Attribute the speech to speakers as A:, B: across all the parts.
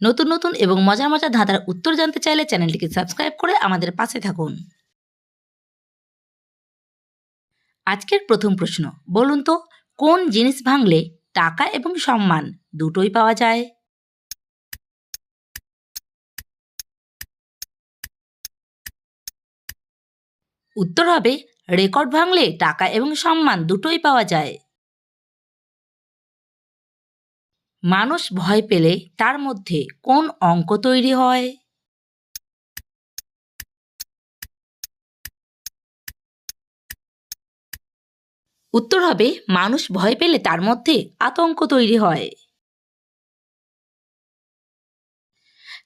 A: নতুন নতুন এবং মজার মজার ধাঁধার উত্তর জানতে চাইলে চ্যানেলটিকে সাবস্ক্রাইব করে আমাদের পাশে থাকুন। আজকের প্রথম প্রশ্ন, বলুন তো, কোন জিনিস ভাঙলে টাকা এবং সম্মান দুটোই পাওয়া যায়? উত্তর হবে, রেকর্ড ভাঙলে টাকা এবং সম্মান দুটোই পাওয়া যায়। মানুষ ভয় পেলে তার মধ্যে কোন অঙ্ক তৈরি হয়? উত্তর হবে, মানুষ ভয় পেলে তার মধ্যে আতঙ্ক তৈরি হয়।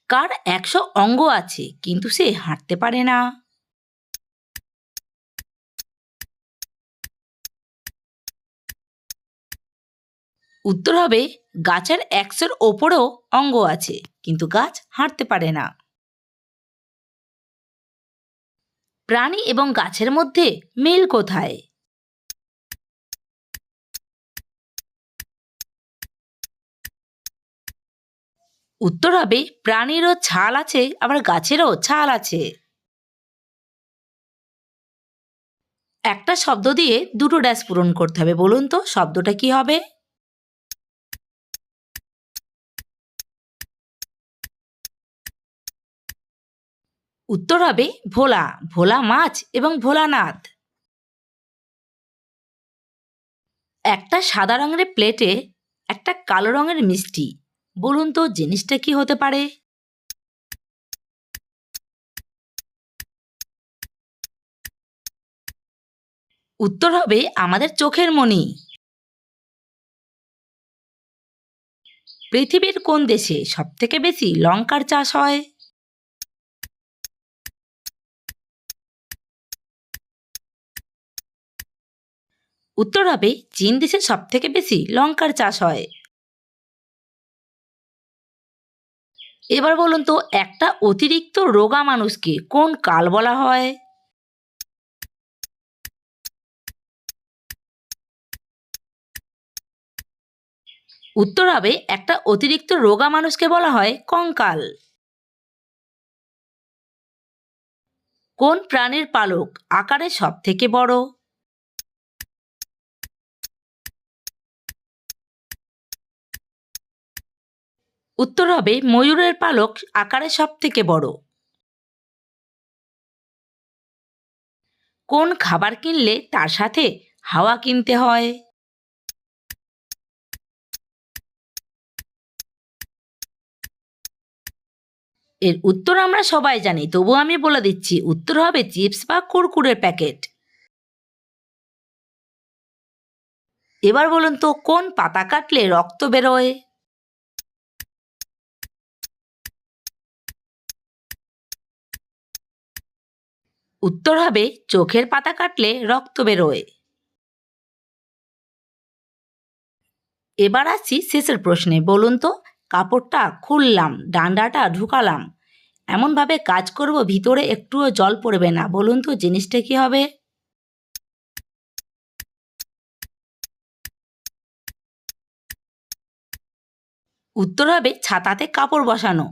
A: কার একশো অঙ্গ আছে, কিন্তু সে হাঁটতে পারে না। উত্তর হবে, গাছের একশোর ওপরেও অঙ্গ আছে, কিন্তু গাছ হাঁটতে পারে না। প্রাণী এবং গাছের মধ্যে মিল কোথায়? উত্তর হবে, প্রাণীরও ছাল আছে, আবার গাছেরও ছাল আছে। একটা শব্দ দিয়ে দুটো ড্যাশ পূরণ করতে হবে, বলুন তো, শব্দটা কি হবে? উত্তর হবে ভোলা ভোলা মাছ এবং ভোলানাথ একটা সাদা রঙের প্লেটে একটা কালো রঙের মিষ্টি, বলুন তো জিনিসটা কি হতে পারে? উত্তর হবে আমাদের চোখের মণি। পৃথিবীর কোন দেশে সবথেকে বেশি লঙ্কার চাষ হয়? উত্তর হবে, চীন দেশে সবথেকে বেশি লঙ্কার চাষ হয়। এবার বলুন তো, একটা অতিরিক্ত রোগা মানুষকে কোন কাল বলা হয়? উত্তর হবে, একটা অতিরিক্ত রোগা মানুষকে বলা হয় কঙ্কাল। কোন প্রাণীর পালক আকারে সব থেকে বড়? উত্তর হবে ময়ূরের পালক আকারে সব থেকে বড়। কোন খাবার কিনলে তার সাথে হাওয়া কিনতে হয়? এর উত্তর আমরা সবাই জানি তবু আমি বলে দিচ্ছি, উত্তর হবে চিপস বা কুরকুরের প্যাকেট। এবার বলুন তো, কোন পাতা কাটলে রক্ত বেরোয়? উত্তর হবে, চোখের পাতা কাটলে রক্ত বেরোয়। এবার আসছি শেষের প্রশ্নে, বলুন তো, কাপড়টা খুললাম, ডান্ডাটা ঢুকালাম, এমনভাবে কাজ করব, ভিতরে একটুও জল পড়বে না, বলুন তো জিনিসটা কি হবে? উত্তর হবে, ছাতাতে কাপড় বসানো।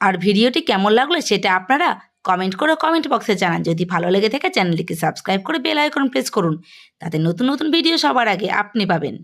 A: আর ভিডিওটি কেমন লাগল সেটা আপনারা কমেন্ট করে কমেন্ট বক্সে জানান। যদি ভালো লেগে থাকে চ্যানেলটিকে সাবস্ক্রাইব করে বেল আইকন প্রেস করুন। তাতে নতুন নতুন ভিডিও সবার আগে আপনি পাবেন।